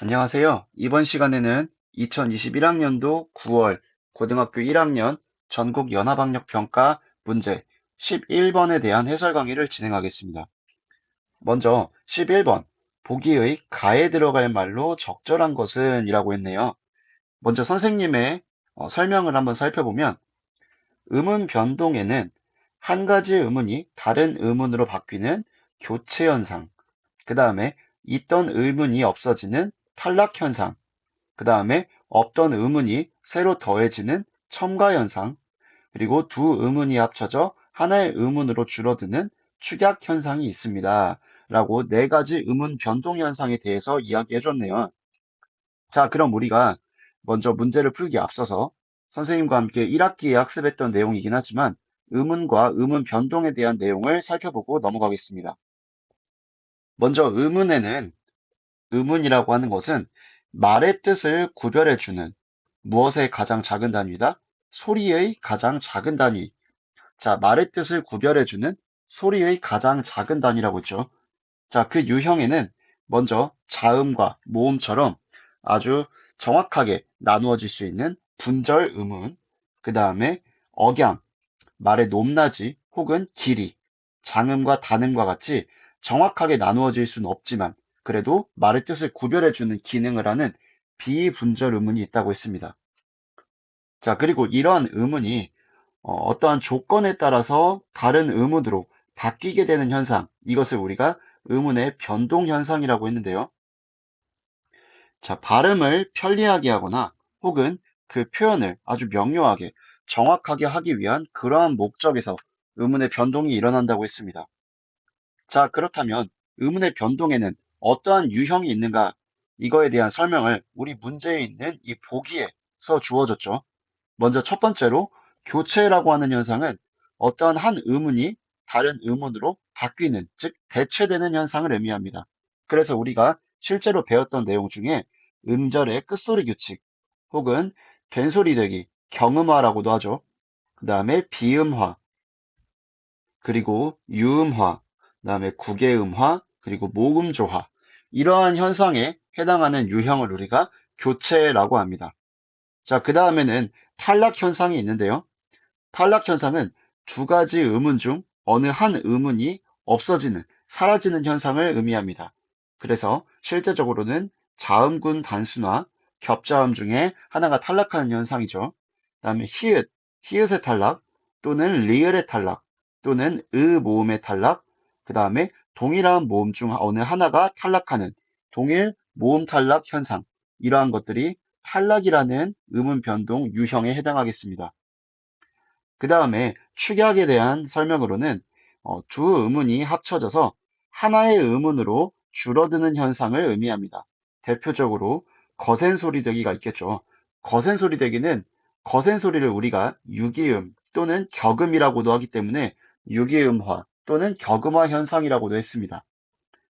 안녕하세요. 이번 시간에는 2021학년도 9월 고등학교 1학년 전국 연합학력평가 문제 11번에 대한 해설 강의를 진행하겠습니다. 먼저 11번 보기의 가에 들어갈 말로 적절한 것은 이라고 했네요. 먼저 선생님의 어, 설명을 한번 살펴보면 음운 변동에는 한 가지 의문이 다른 의문으로 바뀌는 교체 현상, 그 다음에 있던 의문이 없어지는 탈락 현상, 그 다음에 없던 의문이 새로 더해지는 첨가 현상, 그리고 두 의문이 합쳐져 하나의 의문으로 줄어드는 축약 현상이 있습니다. 라고 네 가지 의문 변동 현상에 대해서 이야기해 줬네요. 자, 그럼 우리가 먼저 문제를 풀기 앞서서 선생님과 함께 1학기에 학습했던 내용이긴 하지만 의문과 의문 변동에 대한 내용을 살펴보고 넘어가겠습니다. 먼저 의문에는 의문이라고 하는 것은 말의 뜻을 구별해주는 무엇의 가장 작은 단위다? 소리의 가장 작은 단위. 자, 말의 뜻을 구별해주는 소리의 가장 작은 단위라고 했죠. 자, 그 유형에는 먼저 자음과 모음처럼 아주 정확하게 나누어질 수 있는 분절 의문, 그 다음에 억양, 말의 높낮이 혹은 길이, 장음과 단음과 같이 정확하게 나누어질 수는 없지만 그래도 말의 뜻을 구별해 주는 기능을 하는 비분절 의문이 있다고 했습니다. 자, 그리고 이러한 의문이 어, 떠한 조건에 따라서 다른 의문으로 바뀌게 되는 현상, 이것을 우리가 의문의 변동 현상이라고 했는데요. 자, 발음을 편리하게 하거나 혹은 그 표현을 아주 명료하게 정확하게 하기 위한 그러한 목적에서 의문의 변동이 일어난다고 했습니다. 자, 그렇다면 의문의 변동에는 어떠한 유형이 있는가 이거에 대한 설명을 우리 문제에 있는 이 보기에서 주어졌죠. 먼저 첫 번째로 교체라고 하는 현상은 어떠한 한 의문이 다른 의문으로 바뀌는, 즉 대체되는 현상을 의미합니다. 그래서 우리가 실제로 배웠던 내용 중에 음절의 끝소리 규칙 혹은 된소리 되기, 경음화라고도 하죠. 그 다음에 비음화, 그리고 유음화, 그 다음에 구개음화, 그리고 모음조화 이러한 현상에 해당하는 유형을 우리가 교체라고 합니다. 자, 그 다음에는 탈락 현상이 있는데요. 탈락 현상은 두 가지 의문 중 어느 한 의문이 없어지는, 사라지는 현상을 의미합니다. 그래서 실제적으로는 자음군 단순화, 겹자음 중에 하나가 탈락하는 현상이죠. 그 다음에 히읗, 히읗의 탈락, 또는 리을의 탈락, 또는 의 모음의 탈락, 그 다음에 동일한 모음 중 어느 하나가 탈락하는 동일 모음 탈락 현상 이러한 것들이 탈락이라는 의문 변동 유형에 해당하겠습니다. 그 다음에 축약에 대한 설명으로는 어, 두 의문이 합쳐져서 하나의 의문으로 줄어드는 현상을 의미합니다. 대표적으로 거센 소리 되기가 있겠죠. 거센 소리 되기는 거센 소리를 우리가 유기음 또는 격음이라고도 하기 때문에 유기음화 또는 격음화 현상이라고도 했습니다.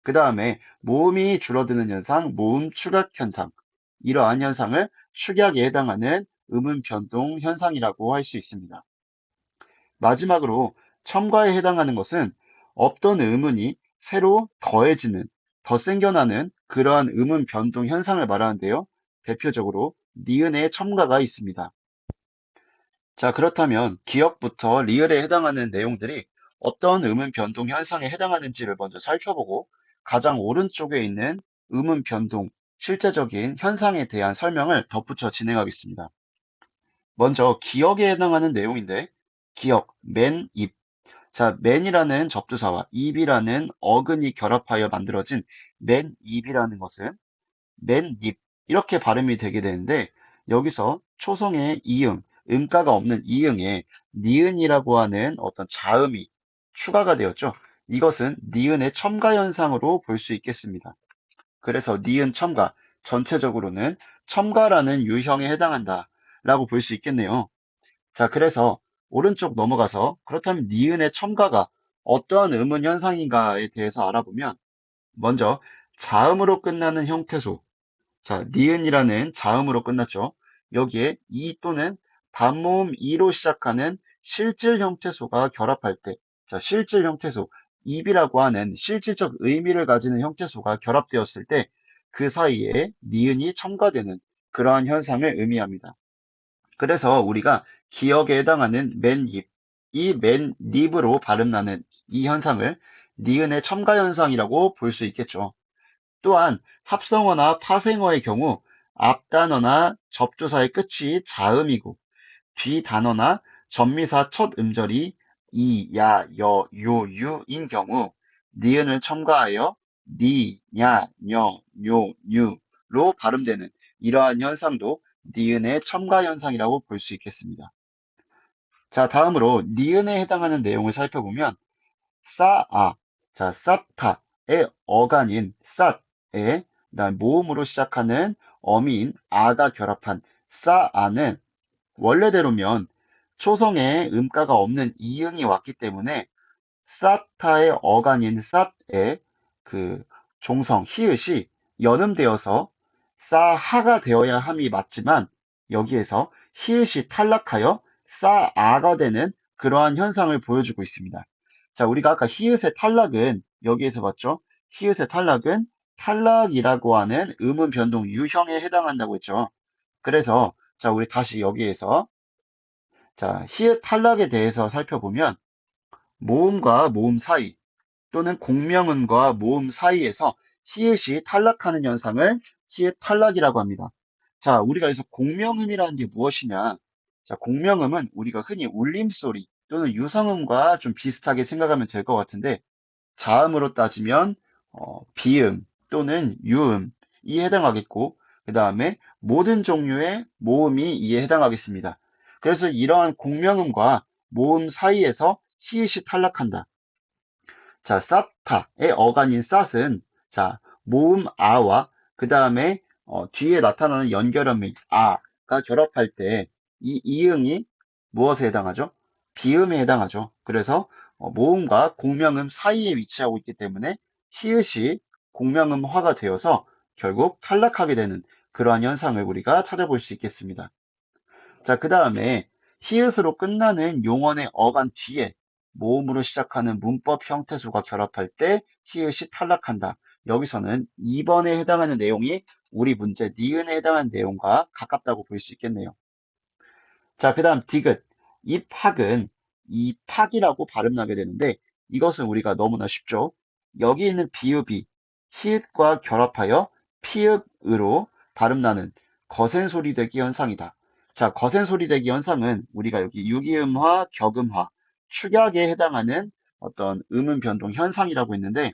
그 다음에 모음이 줄어드는 현상, 모음 축약 현상. 이러한 현상을 축약에 해당하는 음운 변동 현상이라고 할 수 있습니다. 마지막으로 첨가에 해당하는 것은 없던 의문이 새로 더해지는, 더 생겨나는 그러한 음운 변동 현상을 말하는데요. 대표적으로 니은의 첨가가 있습니다. 자, 그렇다면 기억부터 리을에 해당하는 내용들이 어떤 음운 변동 현상에 해당하는지를 먼저 살펴보고 가장 오른쪽에 있는 음운 변동 실제적인 현상에 대한 설명을 덧붙여 진행하겠습니다. 먼저 기억에 해당하는 내용인데 기억, 맨, 입. 자, 맨이라는 접두사와 입이라는 어근이 결합하여 만들어진 맨, 입이라는 것은 맨, 입 이렇게 발음이 되게 되는데 여기서 초성의 이응, 음가가 없는 이응에 니은이라고 하는 어떤 자음이 추가가 되었죠. 이것은 니은의 첨가 현상으로 볼 수 있겠습니다. 그래서 니은 첨가 전체적으로는 첨가라는 유형에 해당한다 라고 볼 수 있겠네요. 자, 그래서 오른쪽 넘어가서 그렇다면 니은의 첨가가 어떠한 의문 현상인가에 대해서 알아보면 먼저 자음으로 끝나는 형태소 자, 니은이라는 자음으로 끝났죠. 여기에 이 또는 반모음 이로 시작하는 실질 형태소가 결합할 때 자, 실질 형태소, 입이라고 하는 실질적 의미를 가지는 형태소가 결합되었을 때 그 사이에 니은이 첨가되는 그러한 현상을 의미합니다. 그래서 우리가 기억에 해당하는 맨입, 이 맨입으로 발음나는 이 현상을 니은의 첨가 현상이라고 볼 수 있겠죠. 또한 합성어나 파생어의 경우 앞 단어나 접두사의 끝이 자음이고 뒤 단어나 전미사 첫 음절이 이, 야, 여, 요, 유인 경우 니은을 첨가하여 니, 냐, 녀, 요, 유로 발음되는 이러한 현상도 니은의 첨가 현상이라고 볼 수 있겠습니다. 자, 다음으로 니은에 해당하는 내용을 살펴보면 싸아, 자, 싸타의 어간인 그다음 모음으로 시작하는 어미인 아가 결합한 싸아는 원래대로면 초성에 음가가 없는 이응이 왔기 때문에 싸타의 어간인 쌌에 그 종성 히읗이 연음되어서 싸하가 되어야 함이 맞지만 여기에서 히읗이 탈락하여 싸아가 되는 그러한 현상을 보여주고 있습니다. 자, 우리가 아까 히읗의 탈락은 여기에서 봤죠? 히읗의 탈락은 탈락이라고 하는 음운 변동 유형에 해당한다고 했죠. 그래서 자, 우리 다시 여기에서 자, 히읗 탈락에 대해서 살펴보면 모음과 모음 사이 또는 공명음과 모음 사이에서 히읗이 탈락하는 현상을 히읗 탈락이라고 합니다. 자, 우리가 여기서 공명음이라는 게 무엇이냐? 자, 공명음은 우리가 흔히 울림소리 또는 유성음과 좀 비슷하게 생각하면 될 것 같은데 자음으로 따지면 어, 비음 또는 유음이 해당하겠고 그 다음에 모든 종류의 모음이 이에 해당하겠습니다. 그래서 이러한 공명음과 모음 사이에서 히읗이 탈락한다. 자, 쌉타의 어간인 쌉은 자, 모음 아와 그 다음에 어, 뒤에 나타나는 연결음인 아가 결합할 때 이 이응이 무엇에 해당하죠? 비음에 해당하죠. 그래서 어, 모음과 공명음 사이에 위치하고 있기 때문에 히읗이 공명음화가 되어서 결국 탈락하게 되는 그러한 현상을 우리가 찾아볼 수 있겠습니다. 자, 그 다음에 히읗으로 끝나는 용언의 어간 뒤에 모음으로 시작하는 문법 형태수가 결합할 때 히읗이 탈락한다. 여기서는 2번에 해당하는 내용이 우리 문제 니은에 해당하는 내용과 가깝다고 볼 수 있겠네요. 자, 그 다음 디귿. 이 팍은 이 팍이라고 발음나게 되는데 이것은 우리가 너무나 쉽죠. 여기 있는 비읍이 히읗과 결합하여 피읍으로 발음나는 거센 소리 되기 현상이다. 자, 거센 소리 되기 현상은 우리가 여기 유기음화, 격음화, 축약에 해당하는 어떤 음음 변동 현상이라고 했는데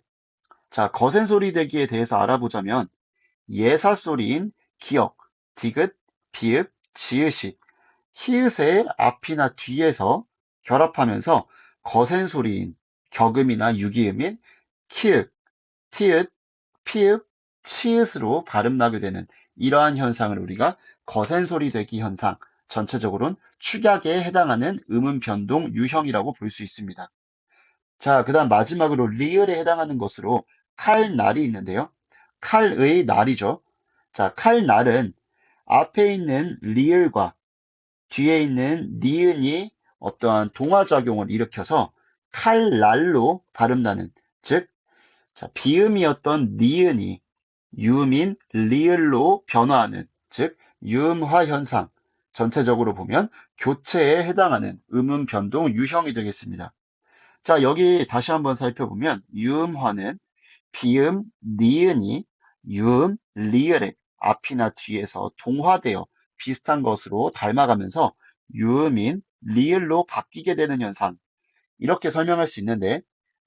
자, 거센 소리 되기에 대해서 알아보자면 예사 소리인 기역, 디귿, 비읍, 지읒이 히읗의 앞이나 뒤에서 결합하면서 거센 소리인 격음이나 유기음인 키읔, 티읕, 피읕, 치읕으로 발음 나게 되는 이러한 현상을 우리가 거센 소리 되기 현상, 전체적으로는 축약에 해당하는 음음 변동 유형이라고 볼 수 있습니다. 자, 그 다음 마지막으로 리을에 해당하는 것으로 칼날이 있는데요. 칼의 날이죠. 자, 칼날은 앞에 있는 리을과 뒤에 있는 니은이 어떠한 동화작용을 일으켜서 칼날로 발음나는, 즉, 자, 비음이었던 니은이 유음인 리을로 변화하는, 즉, 유음화 현상, 전체적으로 보면 교체에 해당하는 음음 변동 유형이 되겠습니다. 자, 여기 다시 한번 살펴보면 유음화는 비음, 니은이 유음, 리을의 앞이나 뒤에서 동화되어 비슷한 것으로 닮아가면서 유음인 리을로 바뀌게 되는 현상. 이렇게 설명할 수 있는데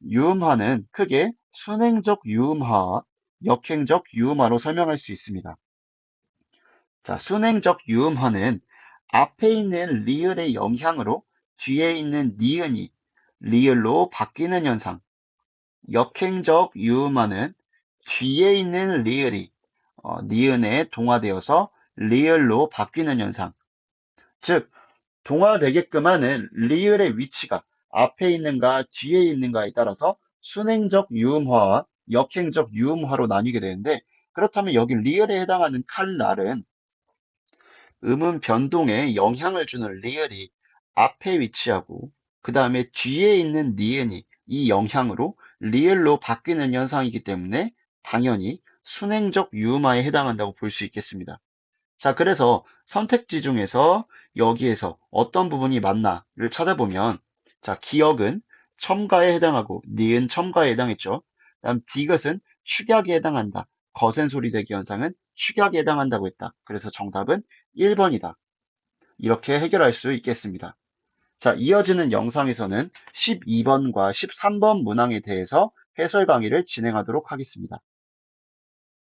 유음화는 크게 순행적 유음화와 역행적 유음화로 설명할 수 있습니다. 자, 순행적 유음화는 앞에 있는 리을의 영향으로 뒤에 있는 니은이 리을로 바뀌는 현상. 역행적 유음화는 뒤에 있는 리을이 어, 니은에 동화되어서 리을로 바뀌는 현상. 즉, 동화되게끔 하는 리을의 위치가 앞에 있는가 뒤에 있는가에 따라서 순행적 유음화와 역행적 유음화로 나뉘게 되는데 그렇다면 여기 리을에 해당하는 칼날은 음음 변동에 영향을 주는 리을이 앞에 위치하고 그 다음에 뒤에 있는 니은이 이 영향으로 리을로 바뀌는 현상이기 때문에 당연히 순행적 유음화에 해당한다고 볼 수 있겠습니다. 자, 그래서 선택지 중에서 여기에서 어떤 부분이 맞나를 찾아보면 자, 기억은 첨가에 해당하고 니은 첨가에 해당했죠. 다음 디귿은 축약에 해당한다. 거센 소리 대기 현상은 축약에 해당한다고 했다. 그래서 정답은 1번이다. 이렇게 해결할 수 있겠습니다. 자, 이어지는 영상에서는 12번과 13번 문항에 대해서 해설 강의를 진행하도록 하겠습니다.